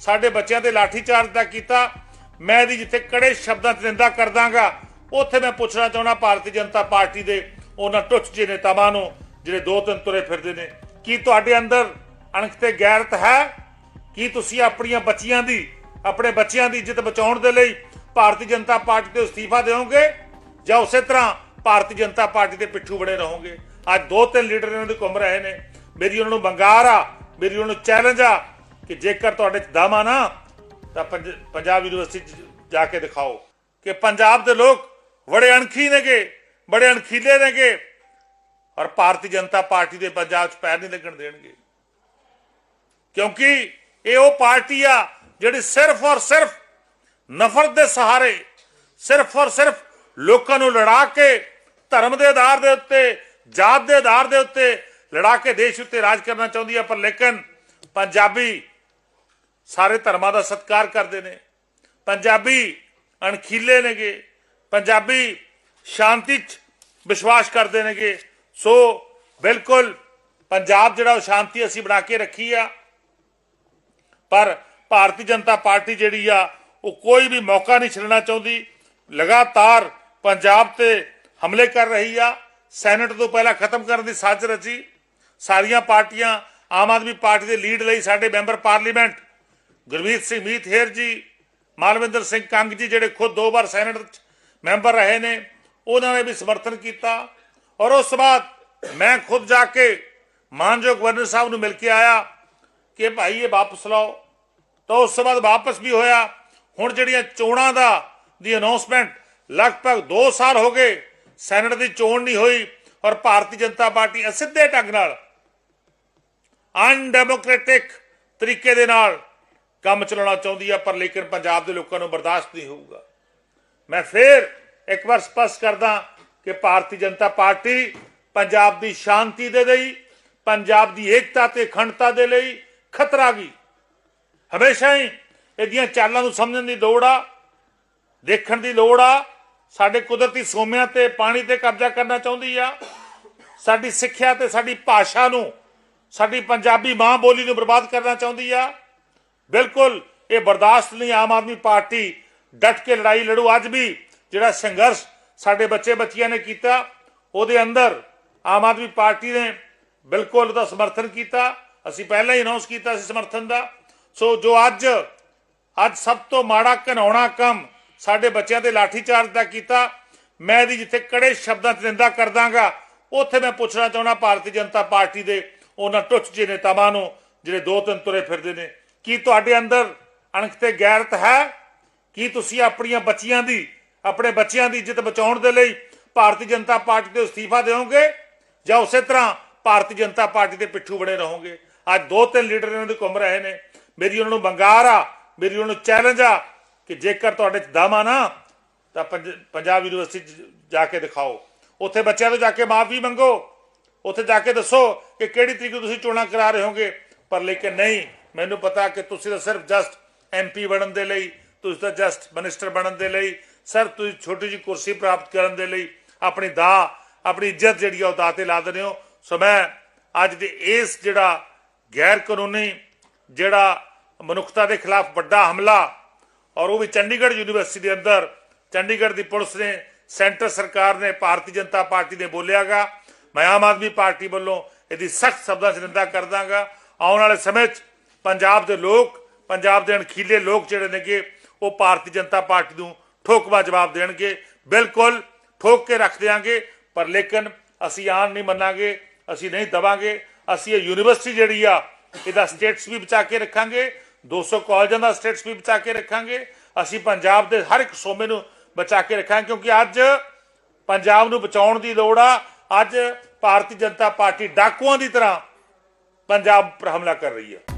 ਸਾਡੇ ਬੱਚਿਆਂ ਤੇ ਲਾਠੀ ਚਾਰਜ ਦਾ ਕੀਤਾ। ਮੈਂ ਇਹਦੀ ਜਿੱਥੇ ਕੜੇ ਸ਼ਬਦਾਂ 'ਚ ਨਿੰਦਾ ਕਰ ਦਾਂਗਾ ਉੱਥੇ ਮੈਂ ਪੁੱਛਣਾ ਚਾਹੁੰਦਾ ਭਾਰਤੀ ਜਨਤਾ ਪਾਰਟੀ ਦੇ ਉਹਨਾਂ ਟੁੱਚ ਜਿਹੇ ਨੇਤਾਵਾਂ ਨੂੰ, ਜਿਹੜੇ ਦੋ ਤਿੰਨ ਤੁਰੇ ਫਿਰਦੇ ਨੇ। ਕੀ ਤੁਹਾਡੇ ਅੰਦਰ ਅਣਖ ਤੇ ਗੈਰਤ ਹੈ? ਕੀ ਤੁਸੀਂ ਆਪਣੀਆਂ ਬੱਚੀਆਂ ਦੀ, ਆਪਣੇ ਬੱਚਿਆਂ ਦੀ ਇੱਜ਼ਤ ਬਚਾਉਣ ਦੇ ਲਈ ਭਾਰਤੀ ਜਨਤਾ ਪਾਰਟੀ ਤੋਂ ਅਸਤੀਫਾ ਦਿਓਗੇ ਜਾਂ ਉਸੇ ਤਰ੍ਹਾਂ ਭਾਰਤੀ ਜਨਤਾ ਪਾਰਟੀ ਦੇ ਪਿੱਠੂ ਬੜੇ ਰਹੋਗੇ? ਅੱਜ ਦੋ ਤਿੰਨ ਲੀਡਰ ਇਹਨਾਂ ਦੇ ਘੁੰਮ ਰਹੇ ਨੇ। ਮੇਰੀ ਉਹਨਾਂ ਨੂੰ ਬੰਗਾਰ ਆ, ਮੇਰੀ ਉਹਨਾਂ ਨੂੰ ਚੈਲੰਜ ਆ ਕਿ ਜੇਕਰ ਤੁਹਾਡੇ ਚ ਦਮ ਆ ਨਾ, ਤਾਂ ਪੰਜਾਬ ਯੂਨੀਵਰਸਿਟੀ ਜਾ ਕੇ ਦਿਖਾਓ ਕਿ ਪੰਜਾਬ ਦੇ ਲੋਕ ਬੜੇ ਅਣਖੀ ਨੇਗੇ, ਬੜੇ ਅਣਖੀਲੇ ਨੇਗੇ ਔਰ ਭਾਰਤੀ ਜਨਤਾ ਪਾਰਟੀ ਦੇ ਪੰਜਾਬ 'ਚ ਪੈਰ ਨਹੀਂ ਲੱਗਣ ਦੇਣਗੇ। ਕਿਉਂਕਿ ਇਹ ਉਹ ਪਾਰਟੀ ਆ ਜਿਹੜੀ ਸਿਰਫ ਔਰ ਸਿਰਫ ਨਫ਼ਰਤ ਦੇ ਸਹਾਰੇ, ਸਿਰਫ ਔਰ ਸਿਰਫ ਲੋਕਾਂ ਨੂੰ ਲੜਾ ਕੇ ਧਰਮ ਦੇ ਆਧਾਰ ਦੇ ਉੱਤੇ, ਜਾਤ ਦੇ ਆਧਾਰ ਦੇ ਉੱਤੇ ਲੜਾ ਕੇ ਦੇਸ਼ ਉੱਤੇ ਰਾਜ ਕਰਨਾ ਚਾਹੁੰਦੀ ਆ, ਪਰ ਲੇਕਿਨ ਪੰਜਾਬੀ ਸਾਰੇ ਧਰਮਾਂ ਦਾ ਸਤਿਕਾਰ ਕਰਦੇ ਨੇ। ਪੰਜਾਬੀ ਅਣਖੀਲੇ ਨੇਗੇ। ਪੰਜਾਬੀ ਸ਼ਾਂਤੀ 'ਚ ਵਿਸ਼ਵਾਸ ਕਰਦੇ ਨੇਗੇ। ਸੋ ਬਿਲਕੁਲ ਪੰਜਾਬ ਜਿਹੜਾ ਉਹ ਸ਼ਾਂਤੀ ਅਸੀਂ ਬਣਾ ਕੇ ਰੱਖੀ ਆ। ਪਰ ਭਾਰਤੀ ਜਨਤਾ ਪਾਰਟੀ ਜਿਹੜੀ ਆ, ਉਹ ਕੋਈ ਵੀ ਮੌਕਾ ਨਹੀਂ ਛੱਡਣਾ ਚਾਹੁੰਦੀ। ਲਗਾਤਾਰ ਪੰਜਾਬ ਤੇ ਹਮਲੇ ਕਰ ਰਹੀ ਆ। ਸੈਨੇਟ ਤੋਂ ਪਹਿਲਾਂ ਖਤਮ ਕਰਨ ਦੀ ਸਾਜ਼ਿਸ਼ ਰਚੀ। ਸਾਰੀਆਂ ਪਾਰਟੀਆਂ ਆਮ ਆਦਮੀ ਪਾਰਟੀ ਦੇ ਲੀਡ ਲਈ ਸਾਡੇ ਮੈਂਬਰ ਪਾਰਲੀਮੈਂਟ ਗੁਰਮੀਤ ਸਿੰਘ ਮੀਤਹੇਰ ਜੀ, ਮਾਲਵਿੰਦਰ ਸਿੰਘ ਕੰਗ ਜੀ ਜਿਹੜੇ ਖੁਦ ਦੋ ਵਾਰ ਸੈਨੇਟ ਮੈਂਬਰ ਰਹੇ ਨੇ, ਉਹਨਾਂ ਨੇ ਵੀ ਸਮਰਥਨ ਕੀਤਾ। ਔਰ ਉਸ ਤੋਂ ਬਾਅਦ ਮੈਂ ਖੁਦ ਜਾ ਕੇ ਮਾਨਯੋਗ ਗਵਰਨਰ ਸਾਹਿਬ ਨੂੰ ਮਿਲ ਕੇ ਆਇਆ ਕਿ ਭਾਈ ਇਹ ਵਾਪਸ ਲਓ। ਤਾਂ ਉਸ ਤੋਂ ਬਾਅਦ ਵਾਪਸ ਵੀ ਹੋਇਆ। ਹੁਣ ਜਿਹੜੀਆਂ ਚੋਣਾਂ ਦਾ, ਦੀ ਅਨਾਉਂਸਮੈਂਟ ਲਗਭਗ 2 ਸਾਲ ਹੋ ਗਏ, ਸੈਨੇਟ ਦੀ ਚੋਣ ਨਹੀਂ ਹੋਈ ਔਰ ਭਾਰਤੀ ਜਨਤਾ ਪਾਰਟੀ ਅਸਿੱਧੇ ਢੰਗ ਨਾਲ ਅਨਡੈਮੋਕ੍ਰੈਟਿਕ ਤਰੀਕੇ ਦੇ ਨਾਲ ਕੰਮ ਚਲਾਉਣਾ ਚਾਹੁੰਦੀ ਆ, ਪਰ ਲੇਕਿਨ ਪੰਜਾਬ ਦੇ ਲੋਕਾਂ ਨੂੰ ਬਰਦਾਸ਼ਤ ਨਹੀਂ ਹੋਊਗਾ। ਮੈਂ ਫੇਰ ਇੱਕ ਵਾਰ ਸਪਸ਼ਟ ਕਰਦਾ ਕਿ ਭਾਰਤੀ ਜਨਤਾ ਪਾਰਟੀ ਪੰਜਾਬ ਦੀ ਸ਼ਾਂਤੀ ਦੇ ਲਈ, ਪੰਜਾਬ ਦੀ ਏਕਤਾ ਤੇ ਅਖੰਡਤਾ ਦੇ ਲਈ ਖਤਰਾ ਗਈ ਹਮੇਸ਼ਾ ਹੀ ਇਹਦੀਆਂ ਚਾਲਾਂ ਨੂੰ ਸਮਝਣ ਦੀ ਲੋੜ ਆ, ਦੇਖਣ ਦੀ ਲੋੜ ਆ। ਸਾਡੇ ਕੁਦਰਤੀ ਸੋਮਿਆਂ ਤੇ ਪਾਣੀ ਤੇ ਕਬਜ਼ਾ ਕਰਨਾ ਚਾਹੁੰਦੀ ਆ। ਸਾਡੀ ਸਿੱਖਿਆ ਤੇ ਸਾਡੀ ਭਾਸ਼ਾ ਨੂੰ, ਸਾਡੀ ਪੰਜਾਬੀ ਮਾਂ ਬੋਲੀ ਨੂੰ ਬਰਬਾਦ ਕਰਨਾ ਚਾਹੁੰਦੀ ਆ। ਬਿਲਕੁਲ, ਇਹ ਬਰਦਾਸ਼ਤ ਨਹੀਂ, ਆਮ ਆਦਮੀ ਪਾਰਟੀ ਡਟ ਕੇ ਲੜਾਈ ਲੜੂ। ਅੱਜ ਵੀ ਜਿਹੜਾ ਸੰਘਰਸ਼ ਸਾਡੇ ਬੱਚੇ ਬੱਚੀਆਂ ਨੇ ਕੀਤਾ, ਉਹਦੇ ਅੰਦਰ ਆਮ ਆਦਮੀ ਪਾਰਟੀ ਨੇ ਬਿਲਕੁਲ ਉਹਦਾ ਸਮਰਥਨ ਕੀਤਾ। ਅਸੀਂ ਪਹਿਲਾਂ ਹੀ ਅਨਾਉਂਸ ਕੀਤਾ ਸੀ ਸਮਰਥਨ ਦਾ। ਸੋ ਜੋ ਅੱਜ ਅੱਜ ਸਭ ਤੋਂ ਮਾੜਾ ਘਿਨਾਉਣਾ ਕੰਮ ਸਾਡੇ ਬੱਚਿਆਂ ਤੇ ਲਾਠੀ ਚਾਰਜ ਦਾ ਕੀਤਾ। ਮੈਂ ਇਹਦੀ ਜਿੱਥੇ ਕੜੇ ਸ਼ਬਦਾਂ 'ਚ ਨਿੰਦਾ ਕਰ ਦਾਂਗਾ ਉੱਥੇ ਮੈਂ ਪੁੱਛਣਾ ਚਾਹੁੰਦਾ, ਭਾਰਤੀ ਜਨਤਾ ਪਾਰਟੀ ਦੇ ਉਹਨਾਂ ਟੁੱਚ ਜਿਹੇ ਨੇਤਾਵਾਂ ਨੂੰ, ਜਿਹੜੇ ਦੋ ਤਿੰਨ ਤੁਰੇ ਫਿਰਦੇ ਨੇ। ਕੀ ਤੁਹਾਡੇ ਅੰਦਰ ਅਣਖ ਤੇ ਗੈਰਤ ਹੈ? ਕੀ ਤੁਸੀਂ ਆਪਣੀਆਂ ਬੱਚੀਆਂ ਦੀ, ਆਪਣੇ ਬੱਚਿਆਂ ਦੀ ਇੱਜ਼ਤ ਬਚਾਉਣ ਦੇ ਲਈ ਭਾਰਤੀ ਜਨਤਾ ਪਾਰਟੀ ਤੋਂ ਅਸਤੀਫਾ ਦਿਓਗੇ ਜਾਂ ਉਸੇ ਤਰ੍ਹਾਂ ਭਾਰਤੀ ਜਨਤਾ ਪਾਰਟੀ ਦੇ ਪਿੱਠੂ ਬਣੇ ਰਹੋਗੇ? ਅੱਜ ਦੋ ਤਿੰਨ ਲੀਡਰ ਇਹਨਾਂ ਦੇ ਘੁੰਮ ਰਹੇ ਨੇ। ਮੇਰੀ ਉਹਨਾਂ ਨੂੰ ਬੰਗਾਰ ਆ, ਮੇਰੀ ਉਹਨਾਂ ਨੂੰ ਚੈਲੰਜ ਆ ਕਿ ਜੇਕਰ ਤੁਹਾਡੇ ਚ ਦਮ ਆ ਨਾ, ਤਾਂ ਪੰਜਾਬ ਯੂਨੀਵਰਸਿਟੀ 'ਚ ਜਾ ਕੇ ਦਿਖਾਓ। ਉੱਥੇ ਬੱਚਿਆਂ ਤੋਂ ਜਾ ਕੇ ਮਾਫੀ ਮੰਗੋ। ਉੱਥੇ ਜਾ ਕੇ ਦੱਸੋ ਕਿ ਕਿਹੜੀ ਤਰੀਕ ਨੂੰ ਤੁਸੀਂ ਚੋਣਾਂ ਕਰਾ ਰਹੇ ਹੋਗੇ। ਪਰ ਲੇਕਿਨ ਨਹੀਂ ਮੈਨੂੰ ਪਤਾ ਕਿ ਤੁਸੀਂ ਤਾਂ ਸਿਰਫ ਜਸਟ ਐਮਪੀ ਬਣਨ ਦੇ ਲਈ, ਤੁਸੀਂ ਤਾਂ ਜਸਟ ਮਿਨਿਸਟਰ ਬਣਨ ਦੇ ਲਈ ਸਰ ਤੁਸੀਂ ਛੋਟੀ ਜਿਹੀ ਕੁਰਸੀ ਪ੍ਰਾਪਤ ਕਰਨ ਦੇ ਲਈ ਆਪਣੀ ਦਾ, ਆਪਣੀ ਇੱਜ਼ਤ ਜਿਹੜੀ ਆ ਉਹ ਦਾਅ ਤੇ ਲਾ ਦਿੰਦੇ ਹੋ। ਸੋ ਮੈਂ ਅੱਜ ਦੇ ਇਸ ਜਿਹੜਾ ਗੈਰ ਕਾਨੂੰਨੀ ਜਿਹੜਾ ਮਨੁੱਖਤਾ ਦੇ ਖਿਲਾਫ ਵੱਡਾ ਹਮਲਾ ਔਰ ਉਹ ਵੀ ਚੰਡੀਗੜ੍ਹ ਯੂਨੀਵਰਸਿਟੀ ਦੇ ਅੰਦਰ, ਚੰਡੀਗੜ੍ਹ ਦੀ ਪੁਲਿਸ ਨੇ, ਸੈਂਟਰ ਸਰਕਾਰ ਨੇ, ਭਾਰਤੀ ਜਨਤਾ ਪਾਰਟੀ ਨੇ ਬੋਲਿਆਗਾ। ਮੈਂ ਆਮ ਆਦਮੀ ਪਾਰਟੀ ਵੱਲੋਂ ਇਹਦੀ ਸਖਤ ਸ਼ਬਦਾਂ 'ਚ ਨਿੰਦਾ ਕਰ ਦਾਂਗਾ ਆਉਣ ਵਾਲੇ ਸਮੇਂ 'ਚ ਪੰਜਾਬ ਦੇ ਲੋਕ, ਪੰਜਾਬ ਦੇ ਅਣਖੀਲੇ ਲੋਕ ਜਿਹੜੇ ਨੇਗੇ, ਉਹ ਭਾਰਤੀ ਜਨਤਾ ਪਾਰਟੀ ਨੂੰ ਠੋਕਵਾ ਜਵਾਬ ਦੇਣਗੇ। ਬਿਲਕੁਲ ਠੋਕ ਕੇ ਰੱਖ ਦਿਆਂਗੇ, ਪਰ ਲੇਕਿਨ ਅਸੀਂ ਆਣ ਨਹੀਂ ਮੰਨਾਂਗੇ, ਅਸੀਂ ਨਹੀਂ ਦਵਾਂਗੇ। ਅਸੀਂ ਇਹ ਯੂਨੀਵਰਸਿਟੀ ਜਿਹੜੀ ਆ, ਇਹਦਾ ਸਟੇਟਸ ਵੀ ਬਚਾ ਕੇ ਰੱਖਾਂਗੇ 200 ਕਾਲਜਾਂ ਦਾ ਸਟੇਟਸ ਵੀ ਬਚਾ ਕੇ ਰੱਖਾਂਗੇ। ਅਸੀਂ ਪੰਜਾਬ ਦੇ ਹਰ ਇੱਕ ਸੋਮੇ ਨੂੰ ਬਚਾ ਕੇ ਰੱਖਾਂਗੇ, ਕਿਉਂਕਿ ਅੱਜ ਪੰਜਾਬ ਨੂੰ ਬਚਾਉਣ ਦੀ ਲੋੜ ਆ। ਅੱਜ ਭਾਰਤੀ ਜਨਤਾ ਪਾਰਟੀ ਡਾਕੂਆਂ ਦੀ ਤਰ੍ਹਾਂ ਪੰਜਾਬ ਪਰ ਹਮਲਾ ਕਰ ਰਹੀ ਹੈ